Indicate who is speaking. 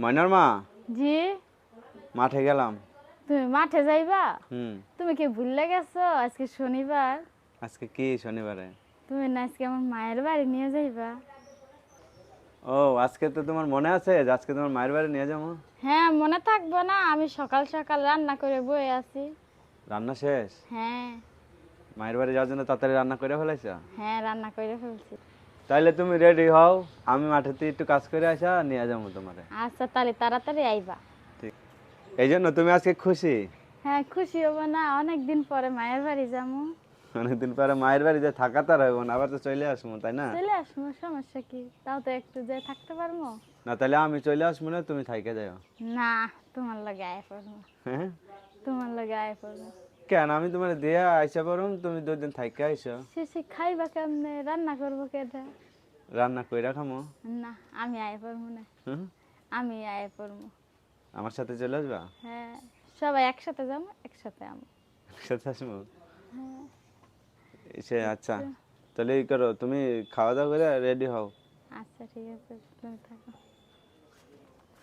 Speaker 1: ময়নার মা?
Speaker 2: জি।
Speaker 1: মাঠে গেলাম।
Speaker 2: তুমি মাঠে যাইবা?
Speaker 1: হুম।
Speaker 2: তুমি কি ভুললে গেছো? আজকে শনিবার।
Speaker 1: আজকে কি শনিবারে?
Speaker 2: তুমি না আজকে আমার মায়ের বাড়ি নিয়ে যাইবা।
Speaker 1: ও আজকে তো তোমার মনে আছে যে আজকে তোমার মায়ের বাড়ি নিয়ে যাব?
Speaker 2: হ্যাঁ মনে থাকব না। আমি সকাল সকাল রান্না করে বয়ে আছি।
Speaker 1: রান্না শেষ?
Speaker 2: হ্যাঁ।
Speaker 1: মায়ের বাড়ি যাওয়ার জন্য তাড়াতাড়ি রান্না করে ফেলাইছ?
Speaker 2: হ্যাঁ রান্না করে ফেলছি।
Speaker 1: তাইলে তুমি রেডি হও আমি মাঠেতে একটু কাজ করে আসা নিয়ে যাব তোমারে।
Speaker 2: আচ্ছা তাহলে তাড়াতাড়ি আইবা।
Speaker 1: ঠিক। এই জন্য তুমি আজকে খুশি?
Speaker 2: হ্যাঁ খুশি হব না অনেক দিন পরে মায়ের বাড়ি যাব।
Speaker 1: অনেকদিন পরে মায়ের বাড়িতে থাকা তো আর হইব না আবার তো চলে আসব তাই না?
Speaker 2: চলে আসব সমস্যা কি? তাও তো একটু যে থাকতে পারব।
Speaker 1: না তাহলে আমি চলে আসব না তুমি থাইকে যাও
Speaker 2: না তোমার লগে আয় পড়ব।
Speaker 1: হ্যাঁ?
Speaker 2: তোমার লগে আয় পড়ব।
Speaker 1: কেন? আমি তোমার দিয়ে আইসা পারুম তুমি দুই দুদিন থাইকে আইসো।
Speaker 2: শেষে খাইবা কেমনে? রান্না করব কেটে
Speaker 1: রান্না কইরা খামো?
Speaker 2: না আমি আয় পড়ব না।
Speaker 1: হুম?
Speaker 2: আমি আয় পড়ব।
Speaker 1: আমার সাথে চলে আসবা?
Speaker 2: হ্যাঁ সবাই একসাথে যাব একসাথে আমি।
Speaker 1: একসাথে আসব?
Speaker 2: হ্যাঁ।
Speaker 1: সে আচ্ছা। তাহলে এই করো তুমি খাওয়া দাওয়া করে রেডি হও।
Speaker 2: আচ্ছা ঠিক আছে তুমি থাকো।